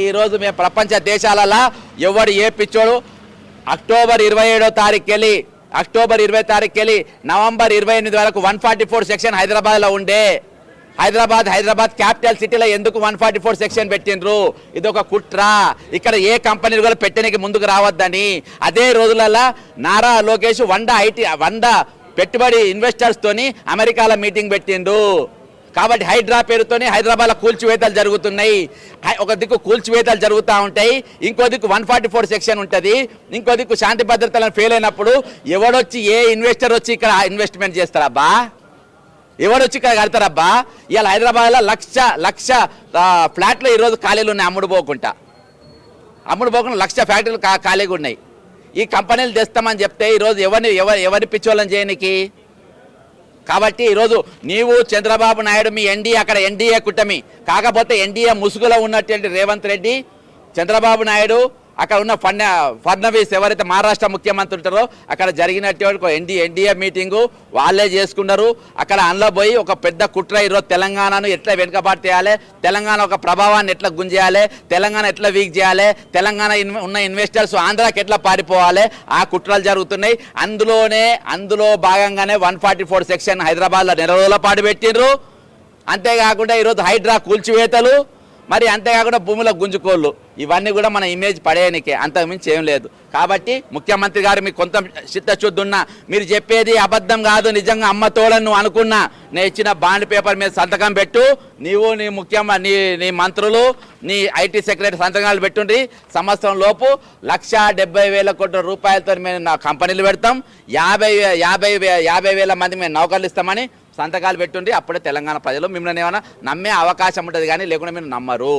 ఈరోజు మేము ప్రపంచ దేశాలలో ఎవడు ఏ పిచ్చోడు? అక్టోబర్ ఇరవై ఏడో తారీఖు వెళ్ళి అక్టోబర్ ఇరవై తారీఖుకెళ్ళి నవంబర్ ఇరవై ఎనిమిది వరకు వన్ ఫార్టీ ఫోర్ సెక్షన్ హైదరాబాద్లో ఉండే. హైదరాబాద్ హైదరాబాద్ క్యాపిటల్ సిటీలో ఎందుకు వన్ ఫార్టీ ఫోర్ సెక్షన్ పెట్టిండ్రు? ఇది ఒక కుట్ర. ఇక్కడ ఏ కంపెనీలు కూడా పెట్టడానికి ముందుకు రావద్దని. అదే రోజులలో నారా లోకేష్ వంద ఐటీ వంద పెట్టుబడి ఇన్వెస్టర్స్తోని అమెరికాలో మీటింగ్ పెట్టిండు కాబట్టి హైడ్రా పేరుతోనే హైదరాబాద్లో కూల్చివేతలు జరుగుతున్నాయి. హై- ఒక దిక్కు కూల్చివేతలు జరుగుతూ ఉంటాయి. ఇంకో దిక్కు వన్ ఫార్టీ ఫోర్ సెక్షన్ ఉంటుంది. ఇంకో దిక్కు శాంతి భద్రతలను ఫెయిల్ అయినప్పుడు ఎవడొచ్చి ఏ ఇన్వెస్టర్ వచ్చి ఇక్కడ ఇన్వెస్ట్మెంట్ చేస్తారబ్బా ఎవడొచ్చి ఇక్కడ కడతారబ్బా ఇవాళ హైదరాబాద్లో లక్ష లక్ష ఫ్లాట్లు ఈరోజు ఖాళీలు ఉన్నాయి అమ్ముడు పోకుండా. అమ్ముడు పోకుండా లక్ష ఫ్యాక్టరీలు ఖాళీగా ఉన్నాయి. ఈ కంపెనీలు తెస్తామని చెప్తే ఈరోజు ఎవరిని ఎవరి ఎవరి పిచ్చోళ్ళని చేయనికి? కాబట్టి ఈరోజు నీవు చంద్రబాబు నాయుడు మీ ఎన్డీఏ అక్కడ ఎన్డీఏ కూటమి. కాకపోతే ఎన్డీఏ ముసుగులో ఉన్నటువంటి రేవంత్ రెడ్డి చంద్రబాబు నాయుడు అక్కడ ఉన్న ఫడ్న ఫడ్నవీస్ ఎవరైతే మహారాష్ట్ర ముఖ్యమంత్రి ఉంటారో అక్కడ జరిగినటువంటి ఎన్డీ ఎన్డీఏ మీటింగు వాళ్ళే చేసుకున్నారు అక్కడ అందులో పోయి ఒక పెద్ద కుట్ర ఈరోజు తెలంగాణను ఎట్లా వెనుకబాటు చేయాలి తెలంగాణ ఒక ప్రభావాన్ని ఎట్లా గుంజేయాలి తెలంగాణ ఎట్లా వీక్ చేయాలి తెలంగాణ ఉన్న ఇన్వెస్టర్స్ ఆంధ్రాకి ఎట్లా పారిపోవాలి ఆ కుట్రలు జరుగుతున్నాయి. అందులోనే అందులో భాగంగానే వన్ ఫార్టీ ఫోర్ సెక్షన్ హైదరాబాద్లో నెల రోజుల పాటు పెట్టిండ్రు. అంతేకాకుండా ఈరోజు హైడ్రా కూల్చివేతలు మరి అంతేకాకుండా భూమిలో గుంజుకోళ్ళు ఇవన్నీ కూడా మన ఇమేజ్ పడేయనికే అంతకుమించి ఏం లేదు. కాబట్టి ముఖ్యమంత్రి గారు మీకు కొంత చిత్తశుద్ధున్నా మీరు చెప్పేది అబద్ధం కాదు నిజంగా అమ్మ తోడని నువ్వు అనుకున్నా నేను ఇచ్చిన బాండ్ పేపర్ మీద సంతకం పెట్టు నీవు నీ ముఖ్యమ నీ నీ మంత్రులు నీ ఐటీ సెక్రటరీ సంతకాలు పెట్టుండ్రి సంవత్సరం లోపు లక్ష డెబ్బై వేల కోట్ల రూపాయలతో మేము నా కంపెనీలు పెడతాం యాభై యాభై యాభై వేల మంది మేము నౌకర్లు ఇస్తామని సంతకాలు పెట్టుండి అప్పుడే తెలంగాణ ప్రజలు మిమ్మల్ని ఏమైనా నమ్మే అవకాశం ఉంటుంది కానీ లేకుండా మీరు నమ్మరు.